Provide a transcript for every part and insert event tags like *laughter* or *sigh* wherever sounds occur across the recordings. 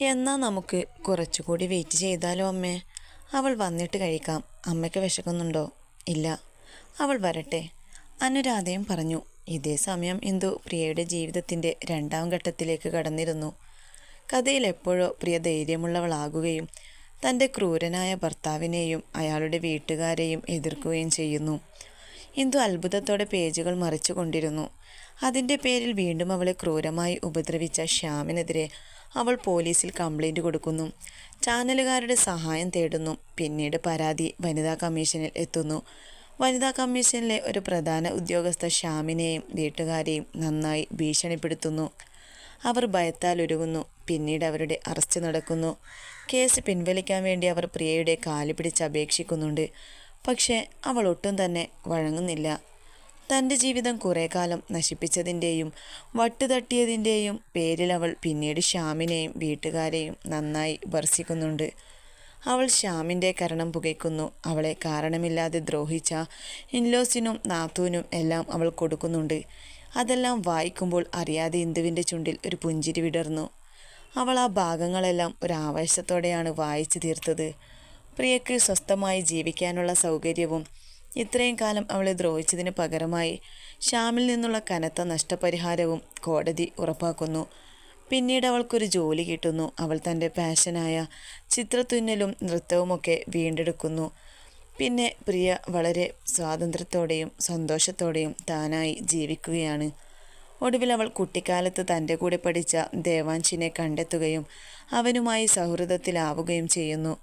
എന്നാ നമുക്ക് കുറച്ചുകൂടി വെയിറ്റ് ചെയ്താലോ അമ്മേ? അവൾ വന്നിട്ട് കഴിക്കാം. അമ്മയ്ക്ക് വിശക്കുന്നുണ്ടോ? ഇല്ല. അവൾ വരട്ടെ. അനുരാധയും പറഞ്ഞു. ഇതേ സമയം ഇന്ദു പ്രിയയുടെ ജീവിതത്തിന്റെ രണ്ടാം ഘട്ടത്തിലേക്ക് കടന്നിരുന്നു. കഥയിൽ എപ്പോഴോ പ്രിയ ധൈര്യമുള്ളവളാകുകയും തന്റെ ക്രൂരനായ ഭർത്താവിനെയും അയാളുടെ വീട്ടുകാരെയും എതിർക്കുകയും ചെയ്യുന്നു. ഇന്ദു അത്ഭുതത്തോടെ പേജുകൾ മറിച്ചു കൊണ്ടിരുന്നു. അതിന്റെ പേരിൽ വീണ്ടും അവളെ ക്രൂരമായി ഉപദ്രവിച്ച ശ്യാമിനെതിരെ അവൾ പോലീസിൽ കംപ്ലൈന്റ് കൊടുക്കുന്നു. ചാനലുകാരുടെ സഹായം തേടുന്നു. പിന്നീട് പരാതി വനിതാ കമ്മീഷനിൽ എത്തുന്നു. വനിതാ കമ്മീഷനിലെ ഒരു പ്രധാന ഉദ്യോഗസ്ഥ ശ്യാമിനെയും വീട്ടുകാരെയും നന്നായി ഭീഷണിപ്പെടുത്തുന്നു. അവർ ഭയത്താൽ ഉരുകുന്നു പിന്നീട് അവരുടെ അറസ്റ്റ് നടക്കുന്നു. കേസ് പിൻവലിക്കാൻ വേണ്ടി അവർ പ്രിയയുടെ കാൽ പിടിച്ച് അപേക്ഷിക്കുന്നുണ്ട്. പക്ഷേ അവൾ ഒട്ടും തന്നെ വഴങ്ങുന്നില്ല. തന്റെ ജീവിതം കുറേ കാലം നശിപ്പിച്ചതിന്റെയും വട്ടുതട്ടിയതിന്റെയും പേരിൽ അവൾ പിന്നീട് ശ്യാമിനെയും വീട്ടുകാരെയും നന്നായി വർഷിക്കുന്നുണ്ട് അവൾ ശ്യാമിന്റെ കരണം പുകയ്ക്കുന്നു. അവളെ കാരണമില്ലാതെ ദ്രോഹിച്ച ഇൻലോസിനും നാത്തൂനും എല്ലാം അവൾ കൊടുക്കുന്നുണ്ട്. അതെല്ലാം വായിക്കുമ്പോൾ അറിയാതെ ഇന്ദുവിന്റെ ചുണ്ടിൽ ഒരു പുഞ്ചിരി വിടർന്നു. അവൾ ആ ഭാഗങ്ങളെല്ലാം ഒരു ആവേശത്തോടെയാണ് വായിച്ചു തീർത്തത്. പ്രിയക്ക് സ്വസ്ഥമായി ജീവിക്കാനുള്ള സൗകര്യവും ഇത്രയും കാലം അവളെ ദ്രോഹിച്ചതിന് പകരമായി ശ്യാമിൽ നിന്നുള്ള കനത്ത നഷ്ടപരിഹാരവും കോടതി ഉറപ്പാക്കുന്നു. പിന്നീട് അവൾക്കൊരു ജോലി കിട്ടുന്നു. അവൾ തന്റെ പാഷനായ ചിത്രത്തുന്നലും നൃത്തവുമൊക്കെ വീണ്ടെടുക്കുന്നു. പിന്നെ പ്രിയ വളരെ സ്വാതന്ത്ര്യത്തോടെയും സന്തോഷത്തോടെയും താനായി ജീവിക്കുകയാണ്. ഒടുവിൽ അവൾ കുട്ടിക്കാലത്ത് തന്റെ കൂടെ പഠിച്ച ദേവാൻഷിനെ കണ്ടെത്തുകയും അവനുമായി സൗഹൃദത്തിലാവുകയും ചെയ്യുന്നു.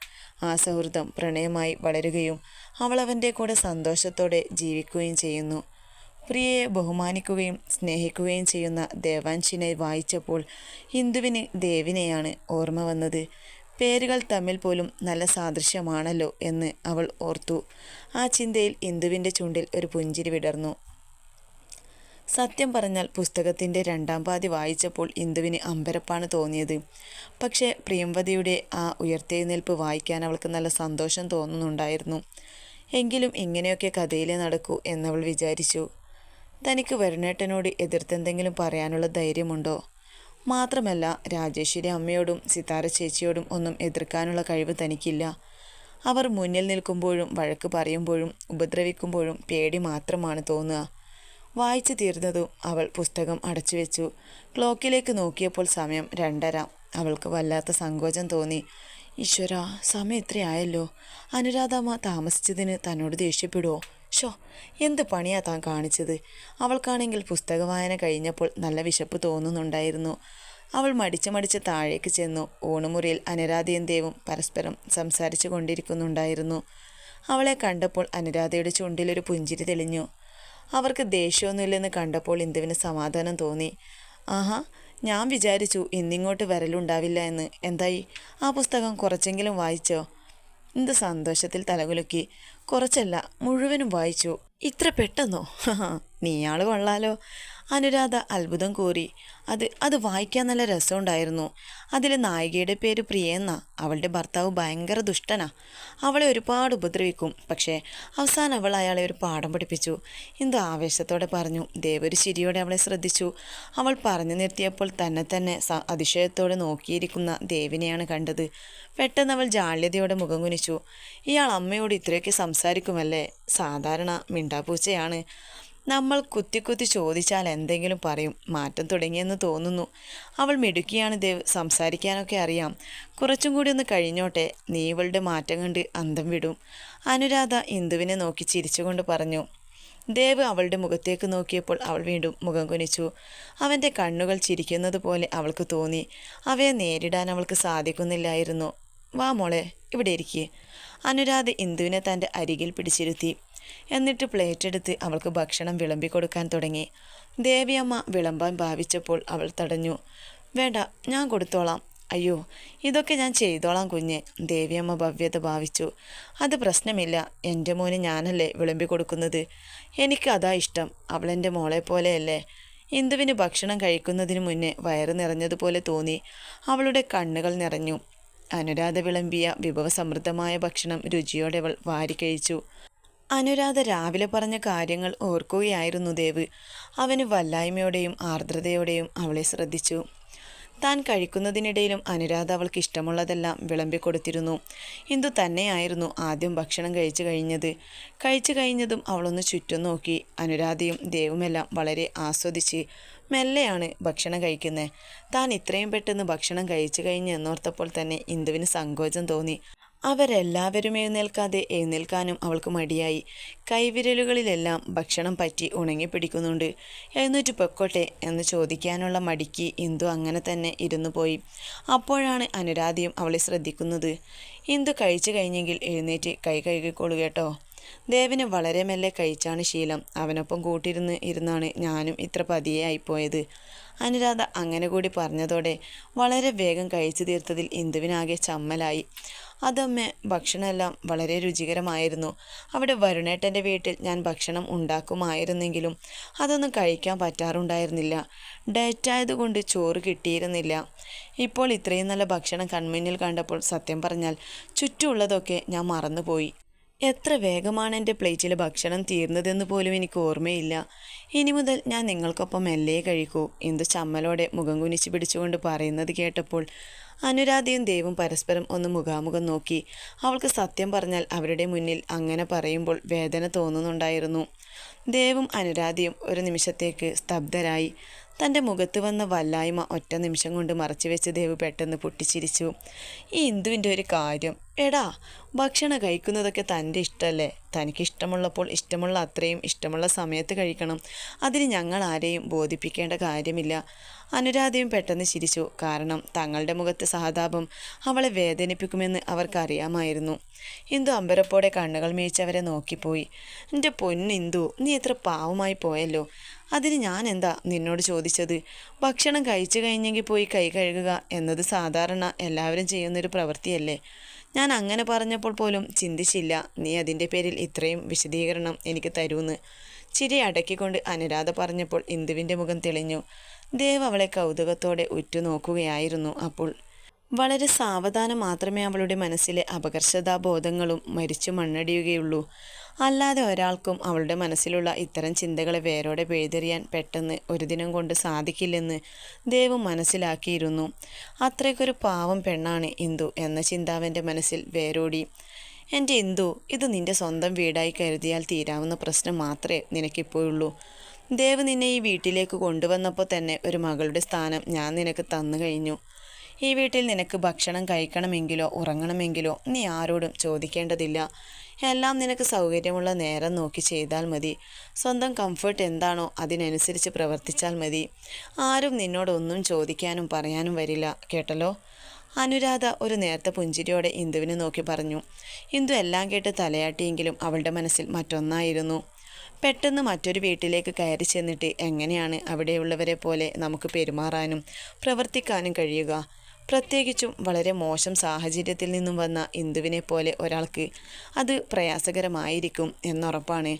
ആ സൗഹൃദം പ്രണയമായി വളരുകയും അവൾ അവന്റെ കൂടെ സന്തോഷത്തോടെ ജീവിക്കുകയും ചെയ്യുന്നു. പ്രിയയെ ബഹുമാനിക്കുകയും സ്നേഹിക്കുകയും ചെയ്യുന്ന ദേവാൻഷിനെ വായിച്ചപ്പോൾ ഹിന്ദുവിന് ദേവിനെയാണ് ഓർമ്മ വന്നത്. പേരുകൾ തമ്മിൽ പോലും നല്ല സാദൃശ്യമാണല്ലോ എന്ന് അവൾ ഓർത്തു. ആ ചിന്തയിൽ ഇന്ദുവിന്റെ ചുണ്ടിൽ ഒരു പുഞ്ചിരി വിടർന്നു. സത്യം പറഞ്ഞാൽ പുസ്തകത്തിന്റെ രണ്ടാം പാതി വായിച്ചപ്പോൾ ഇന്ദുവിന് അമ്പരപ്പാണ് തോന്നിയത്. പക്ഷേ പ്രിയംവതിയുടെ ആ ഉയർത്തെഴുന്നേൽപ്പ് വായിക്കാൻ അവൾക്ക് നല്ല സന്തോഷം തോന്നുന്നുണ്ടായിരുന്നു. എങ്കിലും ഇങ്ങനെയൊക്കെ കഥയിലേ നടക്കൂ എന്നവൾ വിചാരിച്ചു. തനിക്ക് വരുണേട്ടനോട് എതിർത്തെന്തെങ്കിലും പറയാനുള്ള ധൈര്യമുണ്ടോ? മാത്രമല്ല രാജേശ്വരി അമ്മയോടും സിതാര ചേച്ചിയോടും ഒന്നും എതിർക്കാനുള്ള കഴിവ് തനിക്കില്ല. അവർ മുന്നിൽ നിൽക്കുമ്പോഴും വഴക്ക് പറയുമ്പോഴും ഉപദ്രവിക്കുമ്പോഴും പേടി മാത്രമാണ് തോന്നുക. വായിച്ചു തീർന്നതും അവൾ പുസ്തകം അടച്ചു വെച്ചു. ക്ലോക്കിലേക്ക് നോക്കിയപ്പോൾ സമയം രണ്ടര. അവൾക്ക് വല്ലാത്ത സങ്കോചം തോന്നി. ഈശ്വര സമയം ഇത്രയായല്ലോ. അനുരാധമ്മ താമസിച്ചതിന് തന്നോട് ദേഷ്യപ്പെടുവോ? ഷോ എന്ത് പണിയാ താൻ കാണിച്ചത്? അവൾക്കാണെങ്കിൽ പുസ്തക വായന കഴിഞ്ഞപ്പോൾ നല്ല വിശപ്പ് തോന്നുന്നുണ്ടായിരുന്നു. അവൾ മടിച്ച് മടിച്ച് താഴേക്ക് ചെന്നു. ഊണുമുറിയിൽ അനുരാധയും ദേവും പരസ്പരം സംസാരിച്ചു കൊണ്ടിരിക്കുന്നുണ്ടായിരുന്നു. അവളെ കണ്ടപ്പോൾ അനുരാധയുടെ ചുണ്ടിലൊരു പുഞ്ചിരി തെളിഞ്ഞു. അവർക്ക് ദേഷ്യമൊന്നുമില്ലെന്ന് കണ്ടപ്പോൾ ഇന്ദുവിന് സമാധാനം തോന്നി. ആഹാ ഞാൻ വിചാരിച്ചു ഇന്നിങ്ങോട്ട് വരലുണ്ടാവില്ല എന്ന്. എന്തായി? ആ പുസ്തകം കുറച്ചെങ്കിലും വായിച്ചോ? എന്ത് സന്തോഷത്തിൽ തലകുലുക്കി. കുറച്ചല്ല മുഴുവനും വായിച്ചു. ഇത്ര പെട്ടെന്നോ? *laughs* നീയാൾ കൊള്ളാലോ. അനുരാധ അത്ഭുതം കോരി അത് അത് വായിക്കാൻ നല്ല രസമുണ്ടായിരുന്നു. അതിൽ നായികയുടെ പേര് പ്രിയ പ്രിയെന്ന അവളുടെ ഭർത്താവ് ഭയങ്കര ദുഷ്ടനാ. അവളെ ഒരുപാട് ഉപദ്രവിക്കും. പക്ഷേ അവസാനം അവൾ അയാളെ ഒരു പാഠം പഠിപ്പിച്ചു. എന്തോ ആവേശത്തോടെ പറഞ്ഞു. ദേവൊരു ചിരിയോടെ അവളെ ശ്രദ്ധിച്ചു. അവൾ പറഞ്ഞു നിർത്തിയപ്പോൾ തന്നെ തന്നെ അതിശയത്തോടെ നോക്കിയിരിക്കുന്ന ദേവിനെയാണ് കണ്ടത്. പെട്ടെന്ന് അവൾ ജാള്യതയോടെ മുഖം കുനിച്ചു. ഇയാൾ അമ്മയോട് ഇത്രയൊക്കെ സംസാരിക്കുമല്ലേ? സാധാരണ മിണ്ടാപ്പൂച്ചയാണ് നമ്മൾ കുത്തി കുത്തി ചോദിച്ചാൽ എന്തെങ്കിലും പറയും. മാറ്റം തുടങ്ങിയെന്ന് തോന്നുന്നു. അവൾ മിടുക്കിയാണ് ദേവ് സംസാരിക്കാനൊക്കെ അറിയാം. കുറച്ചും കൂടി ഒന്ന് കഴിഞ്ഞോട്ടെ നീ ഇവളുടെ മാറ്റം കണ്ട് അന്തം വിടും. അനുരാധ ഇന്ദുവിനെ നോക്കി ചിരിച്ചുകൊണ്ട് പറഞ്ഞു. ദേവ് അവളുടെ മുഖത്തേക്ക് നോക്കിയപ്പോൾ അവൾ വീണ്ടും മുഖം കുനിച്ചു. അവന്റെ കണ്ണുകൾ ചിരിക്കുന്നത് പോലെ അവൾക്ക് തോന്നി. അവയെ നേരിടാൻ അവൾക്ക് സാധിക്കുന്നില്ലായിരുന്നു. വാ മോളെ ഇവിടെ ഇരിക്കേ. അനുരാധ ഇന്ദുവിനെ തന്റെ അരികിൽ പിടിച്ചിരുത്തി. എന്നിട്ട് പ്ലേറ്റ് എടുത്ത് അവൾക്ക് ഭക്ഷണം വിളമ്പി കൊടുക്കാൻ തുടങ്ങി. ദേവിയമ്മ വിളമ്പാൻ ഭാവിച്ചപ്പോൾ അവൾ തടഞ്ഞു. വേണ്ട ഞാൻ കൊടുത്തോളാം. അയ്യോ ഇതൊക്കെ ഞാൻ ചെയ്തോളാം കുഞ്ഞെ ദേവിയമ്മ ഭവ്യത ഭാവിച്ചു. അത് പ്രശ്നമില്ല. എന്റെ മോന് ഞാനല്ലേ വിളമ്പി കൊടുക്കുന്നത്? എനിക്ക് അതാ ഇഷ്ടം. അവളെന്റെ മോളെ പോലെയല്ലേ. ഇന്ദുവിന് ഭക്ഷണം കഴിക്കുന്നതിന് മുന്നേ വയറ് നിറഞ്ഞതുപോലെ തോന്നി. അവളുടെ കണ്ണുകൾ നിറഞ്ഞു. അനുരാധ വിളമ്പിയ വിഭവസമൃദ്ധമായ ഭക്ഷണം രുചിയോടെ അവൾ വാരിക്കഴിച്ചു അനുരാധ രാവിലെ പറഞ്ഞ കാര്യങ്ങൾ ഓർക്കുകയായിരുന്നു ദേവ്. അവന് വല്ലായ്മയോടെയും ആർദ്രതയോടെയും അവളെ ശ്രദ്ധിച്ചു. താൻ കഴിക്കുന്നതിനിടയിലും അനുരാധ അവൾക്ക് ഇഷ്ടമുള്ളതെല്ലാം വിളമ്പിക്കൊടുത്തിരുന്നു ഇന്ദു തന്നെയായിരുന്നു ആദ്യം ഭക്ഷണം കഴിച്ചു കഴിഞ്ഞത്? കഴിച്ചു കഴിഞ്ഞതും അവളൊന്ന് ചുറ്റും നോക്കി അനുരാധയും ദേവുമെല്ലാം വളരെ ആസ്വദിച്ച് മെല്ലെയാണ് ഭക്ഷണം കഴിക്കുന്നത് താൻ ഇത്രയും പെട്ടെന്ന് ഭക്ഷണം കഴിച്ചു കഴിഞ്ഞ് എന്നോർത്തപ്പോൾ തന്നെ ഇന്ദുവിന് സങ്കോചം തോന്നി. അവരെല്ലാവരും എഴുന്നേൽക്കാതെ എഴുന്നേൽക്കാനും അവൾക്ക് മടിയായി. കൈവിരലുകളിലെല്ലാം ഭക്ഷണം പറ്റി ഉണങ്ങിപ്പിടിക്കുന്നുണ്ട് എഴുന്നേറ്റ് പൊക്കോട്ടെ എന്ന് ചോദിക്കാനുള്ള മടിക്ക് ഇന്ദു അങ്ങനെ തന്നെ ഇരുന്നു പോയി. അപ്പോഴാണ് അനുരാധിയും അവളെ ശ്രദ്ധിക്കുന്നത്. ഇന്ദു കഴിച്ചു കഴിഞ്ഞെങ്കിൽ എഴുന്നേറ്റ് കൈ കഴുകിക്കോളൂ കേട്ടോ. ദേവിന് വളരെ മെല്ലെ കഴിച്ചാണ് ശീലം. അവനൊപ്പം കൂട്ടിരുന്ന് ഇരുന്നാണ് ഞാനും ഇത്ര പതിയെ ആയിപ്പോയത്. അനുരാധ അങ്ങനെ കൂടി പറഞ്ഞതോടെ വളരെ വേഗം കഴിച്ചു തീർത്തതിൽ ഇന്ദുവിനാകെ ചമ്മലായി. അതമ്മ ഭക്ഷണമെല്ലാം വളരെ രുചികരമായിരുന്നു. അവിടെ വരുണേട്ടന്റെ വീട്ടിൽ ഞാൻ ഭക്ഷണം ഉണ്ടാക്കുമായിരുന്നെങ്കിലും അതൊന്നും കഴിക്കാൻ പറ്റാറുണ്ടായിരുന്നില്ല. ഡയറ്റായതുകൊണ്ട് ചോറ് കിട്ടിയിരുന്നില്ല. ഇപ്പോൾ ഇത്രയും നല്ല ഭക്ഷണം കൺമുന്നിൽ കണ്ടപ്പോൾ സത്യം പറഞ്ഞാൽ ചുറ്റുമുള്ളതൊക്കെ ഞാൻ മറന്നുപോയി. എത്ര വേഗമാണ് എന്റെ പ്ലേറ്റിൽ ഭക്ഷണം തീർന്നതെന്ന് പോലും എനിക്ക് ഓർമ്മയില്ല. ഇനി മുതൽ ഞാൻ നിങ്ങൾക്കൊപ്പം മെല്ലെ കഴിക്കൂ എന്ത് ചമ്മലോടെ മുഖം കുനിച്ച് പിടിച്ചുകൊണ്ട് പറയുന്നത് കേട്ടപ്പോൾ അനുരാധയും ദേവും പരസ്പരം ഒന്ന് മുഖാമുഖം നോക്കി. അവൾക്ക് സത്യം പറഞ്ഞാൽ അവരുടെ മുന്നിൽ അങ്ങനെ പറയുമ്പോൾ വേദന തോന്നുന്നുണ്ടായിരുന്നു. ദേവും അനുരാധയും ഒരു നിമിഷത്തേക്ക് സ്തബ്ധരായി. തന്റെ മുഖത്ത് വന്ന വല്ലായ്മ ഒറ്റ നിമിഷം കൊണ്ട് മറച്ചു വെച്ച് ദേവ് പെട്ടെന്ന് പൊട്ടിച്ചിരിച്ചു. ഈ ഇന്ദുവിന്റെ ഒരു കാര്യം എടാ ഭക്ഷണം കഴിക്കുന്നതൊക്കെ തന്റെ ഇഷ്ടമല്ലേ തനിക്ക് ഇഷ്ടമുള്ളപ്പോൾ ഇഷ്ടമുള്ള അത്രയും ഇഷ്ടമുള്ള സമയത്ത് കഴിക്കണം. അതിന് ഞങ്ങൾ ആരെയും ബോധിപ്പിക്കേണ്ട കാര്യമില്ല. അനുരാധയും പെട്ടെന്ന് ചിരിച്ചു. കാരണം തങ്ങളുടെ മുഖത്തെ സഹതാപം അവളെ വേദനിപ്പിക്കുമെന്ന് അവർക്കറിയാമായിരുന്നു. ഇന്ദു അമ്പരപ്പോടെ കണ്ണുകൾ മേയിച്ചവരെ നോക്കിപ്പോയി. എന്റെ പൊന്നിന്ദു നീ എത്ര പാവമായി പോയല്ലോ. അതിന് ഞാൻ എന്താ നിന്നോട് ചോദിച്ചത്? ഭക്ഷണം കഴിച്ചു കഴിഞ്ഞെങ്കിൽ പോയി കൈ കഴുകുക എന്നത് സാധാരണ എല്ലാവരും ചെയ്യുന്നൊരു പ്രവൃത്തിയല്ലേ? ഞാൻ അങ്ങനെ പറഞ്ഞപ്പോൾ പോലും ചിന്തിച്ചില്ല. നീ അതിന്റെ പേരിൽ ഇത്രയും വിശദീകരണം എനിക്ക് തരൂന്ന്. ചിരി അടക്കിക്കൊണ്ട് അനുരാധ പറഞ്ഞപ്പോൾ ഇന്ദുവിന്റെ മുഖം തെളിഞ്ഞു. ദേവ് അവളെ കൗതുകത്തോടെ ഉറ്റുനോക്കുകയായിരുന്നു അപ്പോൾ. വളരെ സാവധാനം മാത്രമേ അവളുടെ മനസ്സിലെ അപകർഷതാബോധങ്ങളും മരിച്ചു മണ്ണടിയുകയുള്ളൂ. അല്ലാതെ ഒരാൾക്കും അവളുടെ മനസ്സിലുള്ള ഇത്തരം ചിന്തകളെ വേരോടെ പെഴുതെറിയാൻ പെട്ടെന്ന് ഒരു ദിനം കൊണ്ട് സാധിക്കില്ലെന്ന് ദേവ് മനസ്സിലാക്കിയിരുന്നു. അത്രയ്ക്കൊരു പാവം പെണ്ണാണ് ഇന്ദു എന്ന ചിന്താവന്റെ മനസ്സിൽ വേരോടി. എന്റെ ഇന്ദു ഇത് നിന്റെ സ്വന്തം വീടായി കരുതിയാൽ തീരാവുന്ന പ്രശ്നം മാത്രമേ നിനക്കിപ്പോഴുള്ളൂ ദേവ് നിന്നെ ഈ വീട്ടിലേക്ക് കൊണ്ടുവന്നപ്പോൾ തന്നെ ഒരു മകളുടെ സ്ഥാനം ഞാൻ നിനക്ക് തന്നു കഴിഞ്ഞു. ഈ വീട്ടിൽ നിനക്ക് ഭക്ഷണം കഴിക്കണമെങ്കിലോ ഉറങ്ങണമെങ്കിലോ നീ ആരോടും ചോദിക്കേണ്ടതില്ല. എല്ലാം നിനക്ക് സൗകര്യമുള്ള നേരം നോക്കി ചെയ്താൽ മതി. സ്വന്തം കംഫർട്ട് എന്താണോ അതിനനുസരിച്ച് പ്രവർത്തിച്ചാൽ മതി. ആരും നിന്നോടൊന്നും ചോദിക്കാനും പറയാനും വരില്ല കേട്ടല്ലോ? അനുരാധ ഒരു നേരത്തെ പുഞ്ചിരിയോടെ ഇന്ദുവിനെ നോക്കി പറഞ്ഞു. ഇന്ദു എല്ലാം കേട്ട് തലയാട്ടിയെങ്കിലും അവളുടെ മനസ്സിൽ മറ്റൊന്നായിരുന്നു. പെട്ടെന്ന് മറ്റൊരു വീട്ടിലേക്ക് കയറി ചെന്നിട്ട് എങ്ങനെയാണ് അവിടെയുള്ളവരെ പോലെ നമുക്ക് പെരുമാറാനും പ്രവർത്തിക്കാനും കഴിയുക? പ്രത്യേകിച്ചും വളരെ മോശം സാഹചര്യത്തിൽ നിന്നും വന്ന ഇന്ദുവിനെ പോലെ ഒരാൾക്ക് അത് പ്രയാസകരമായിരിക്കും എന്നുറപ്പാണ്.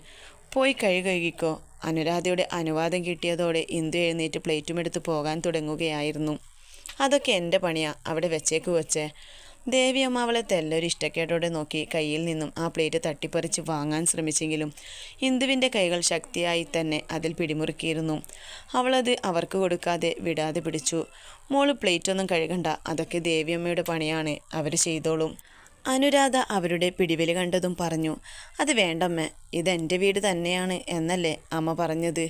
പോയി കഴി കഴുകിക്കോ. അനുരാധയുടെ അനുവാദം കിട്ടിയതോടെ ഇന്ദു എഴുന്നേറ്റ് പ്ലേറ്റുമെടുത്ത് പോകാൻ തുടങ്ങുകയായിരുന്നു. അതൊക്കെ എന്റെ പണിയാ. അവിടെ വെച്ചേക്ക് വെച്ചേ ദേവിയമ്മ അവളെ തെല്ലൊരു ഇഷ്ടക്കേട്ടോടെ നോക്കി കയ്യിൽ നിന്നും ആ പ്ലേറ്റ് തട്ടിപ്പറിച്ച് വാങ്ങാൻ ശ്രമിച്ചെങ്കിലും ഇന്ദുവിന്റെ കൈകൾ ശക്തിയായി തന്നെ അതിൽ പിടിമുറുക്കിയിരുന്നു. അവളത് അവർക്ക് കൊടുക്കാതെ വിടാതെ പിടിച്ചു. മോൾ പ്ലേറ്റൊന്നും കഴുകണ്ട അതൊക്കെ ദേവിയമ്മയുടെ പണിയാണ് അവർ ചെയ്തോളും. അനുരാധ അവരുടെ പിടിവലി കണ്ടതും പറഞ്ഞു അത് വേണ്ടമ്മ ഇതെന്റെ വീട് തന്നെയാണ് എന്നല്ലേ അമ്മ പറഞ്ഞത്.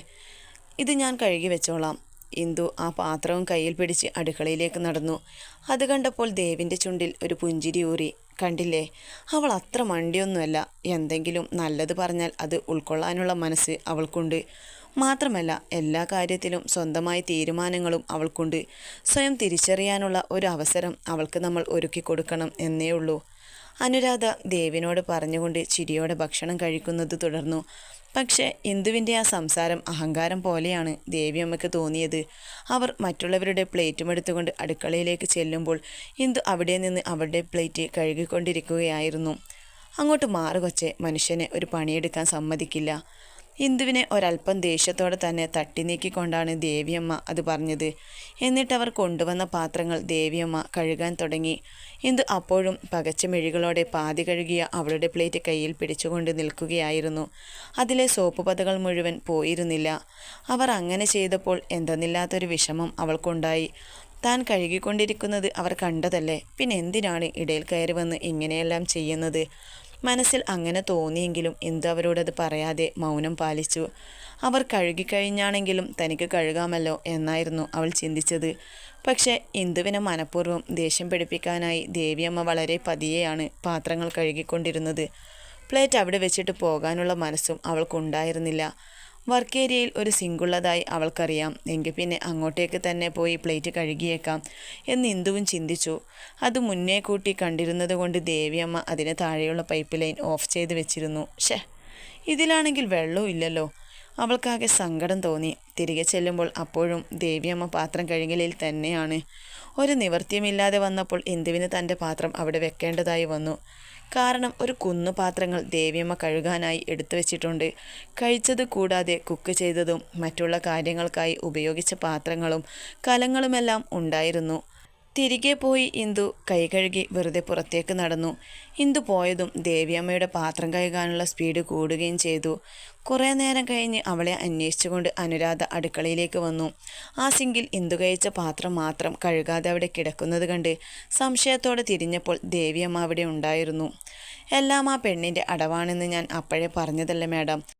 ഇത് ഞാൻ കഴുകി വെച്ചോളാം. ഇന്ദു ആ പാത്രവും കയ്യിൽ പിടിച്ച് അടുക്കളയിലേക്ക് നടന്നു. അത് കണ്ടപ്പോൾ ദേവിന്റെ ചുണ്ടിൽ ഒരു പുഞ്ചിരി ഊറി. കണ്ടില്ലേ അവൾ അത്ര മണ്ടിയൊന്നുമല്ല. എന്തെങ്കിലും നല്ലത് പറഞ്ഞാൽ അത് ഉൾക്കൊള്ളാനുള്ള മനസ്സ് അവൾക്കുണ്ട്. മാത്രമല്ല എല്ലാ കാര്യത്തിലും സ്വന്തമായി തീരുമാനങ്ങളും അവൾക്കുണ്ട്. സ്വയം തിരിച്ചറിയാനുള്ള ഒരു അവസരം അവൾക്ക് നമ്മൾ ഒരുക്കി കൊടുക്കണം എന്നേ ഉള്ളൂ. അനുരാധ ദേവിനോട് പറഞ്ഞുകൊണ്ട് ചിരിയോടെ ഭക്ഷണം കഴിക്കുന്നത് തുടർന്നു. പക്ഷേ ഇന്ദുവിന്റെ ആ സംസാരം അഹങ്കാരം പോലെയാണ് ദേവിയമ്മയ്ക്ക് തോന്നിയത്. അവർ മറ്റുള്ളവരുടെ പ്ലേറ്റും എടുത്തുകൊണ്ട് അടുക്കളയിലേക്ക് ചെല്ലുമ്പോൾ ഇന്ദു അവിടെ നിന്ന് അവരുടെ പ്ലേറ്റ് കഴുകിക്കൊണ്ടിരിക്കുകയായിരുന്നു. അങ്ങോട്ട് മാറുകൊച്ചെ മനുഷ്യനെ ഒരു പണിയെടുക്കാൻ സമ്മതിക്കില്ല. ഇന്ദുവിനെ ഒരല്പം ദേഷ്യത്തോടെ തന്നെ തട്ടി നീക്കിക്കൊണ്ടാണ് ദേവിയമ്മ അത് പറഞ്ഞത്. എന്നിട്ടവർ കൊണ്ടുവന്ന പാത്രങ്ങൾ ദേവിയമ്മ കഴുകാൻ തുടങ്ങി. ഇന്ദു അപ്പോഴും പകച്ച മെഴികളോടെ പാതി കഴുകിയ അവളുടെ പ്ലേറ്റ് കയ്യിൽ പിടിച്ചുകൊണ്ട് നിൽക്കുകയായിരുന്നു. അതിലെ സോപ്പ് പതകൾ മുഴുവൻ പോയിരുന്നില്ല. അവർ അങ്ങനെ ചെയ്തപ്പോൾ എന്തെന്നില്ലാത്തൊരു വിഷമം അവൾക്കുണ്ടായി. താൻ കഴുകിക്കൊണ്ടിരിക്കുന്നത് അവർ കണ്ടതല്ലേ? പിന്നെ എന്തിനാണ് ഇടയിൽ കയറി വന്ന് ഇങ്ങനെയെല്ലാം ചെയ്യുന്നത്? മനസ്സിൽ അങ്ങനെ തോന്നിയെങ്കിലും എന്തു അവരോടത് പറയാതെ മൗനം പാലിച്ചു. അവർ കഴുകിക്കഴിഞ്ഞാണെങ്കിലും തനിക്ക് കഴുകാമല്ലോ എന്നായിരുന്നു അവൾ ചിന്തിച്ചത്. പക്ഷേ ഇന്ദുവിനെ മനഃപൂർവം ദേഷ്യം പിടിപ്പിക്കാനായി ദേവിയമ്മ വളരെ പതിയെയാണ് പാത്രങ്ങൾ കഴുകിക്കൊണ്ടിരുന്നത്. പ്ലേറ്റ് അവിടെ വെച്ചിട്ട് പോകാനുള്ള മനസ്സും അവൾക്കുണ്ടായിരുന്നില്ല. വർക്ക് ഏരിയയിൽ ഒരു സിങ്കുള്ളതായി അവൾക്കറിയാം. എങ്കിൽ പിന്നെ അങ്ങോട്ടേക്ക് തന്നെ പോയി പ്ലേറ്റ് കഴുകിയേക്കാം എന്ന് ഇന്ദുവും ചിന്തിച്ചു. അത് മുന്നേ കൂട്ടി കണ്ടിരുന്നത് കൊണ്ട് ദേവിയമ്മ അതിന് താഴെയുള്ള പൈപ്പ് ലൈൻ ഓഫ് ചെയ്ത് വെച്ചിരുന്നു. ഷേ ഇതിലാണെങ്കിൽ വെള്ളവും ഇല്ലല്ലോ. അവൾക്കാകെ സങ്കടം തോന്നി. തിരികെ ചെല്ലുമ്പോൾ അപ്പോഴും ദേവിയമ്മ പാത്രം കഴുകലിൽ തന്നെയാണ്. ഒരു നിവർത്തിയുമില്ലാതെ വന്നപ്പോൾ ഇന്ദുവിന് തന്റെ പാത്രം അവിടെ വെക്കേണ്ടതായി വന്നു. കാരണം ഒരു കുന്നു പാത്രങ്ങൾ ദേവിയമ്മ കഴുകാനായി എടുത്തു വെച്ചിട്ടുണ്ട്. കഴിച്ചത് കൂടാതെ കുക്ക് ചെയ്തതും മറ്റുള്ള കാര്യങ്ങൾക്കായി ഉപയോഗിച്ച പാത്രങ്ങളും കലങ്ങളുമെല്ലാം ഉണ്ടായിരുന്നു. തിരികെ പോയി ഇന്ദു കൈ കഴുകി വെറുതെ പുറത്തേക്ക് നടന്നു. ഇന്ദു പോയതും ദേവിയമ്മയുടെ പാത്രം കഴുകാനുള്ള സ്പീഡ് കൂടുകയും ചെയ്തു. കുറേ നേരം കഴിഞ്ഞ് അവളെ അന്വേഷിച്ചുകൊണ്ട് അനുരാധ അടുക്കളയിലേക്ക് വന്നു. ആ സിങ്കിൽ ഇന്ദു കഴിച്ച പാത്രം മാത്രം കഴുകാതെ അവിടെ കിടക്കുന്നത് കണ്ട് സംശയത്തോടെ തിരിഞ്ഞപ്പോൾ ദേവിയമ്മ അവിടെ ഉണ്ടായിരുന്നു. എല്ലാം ആ പെണ്ണിന്റെ അടവാണെന്ന് ഞാൻ അപ്പോഴേ പറഞ്ഞതല്ലേ മാഡം.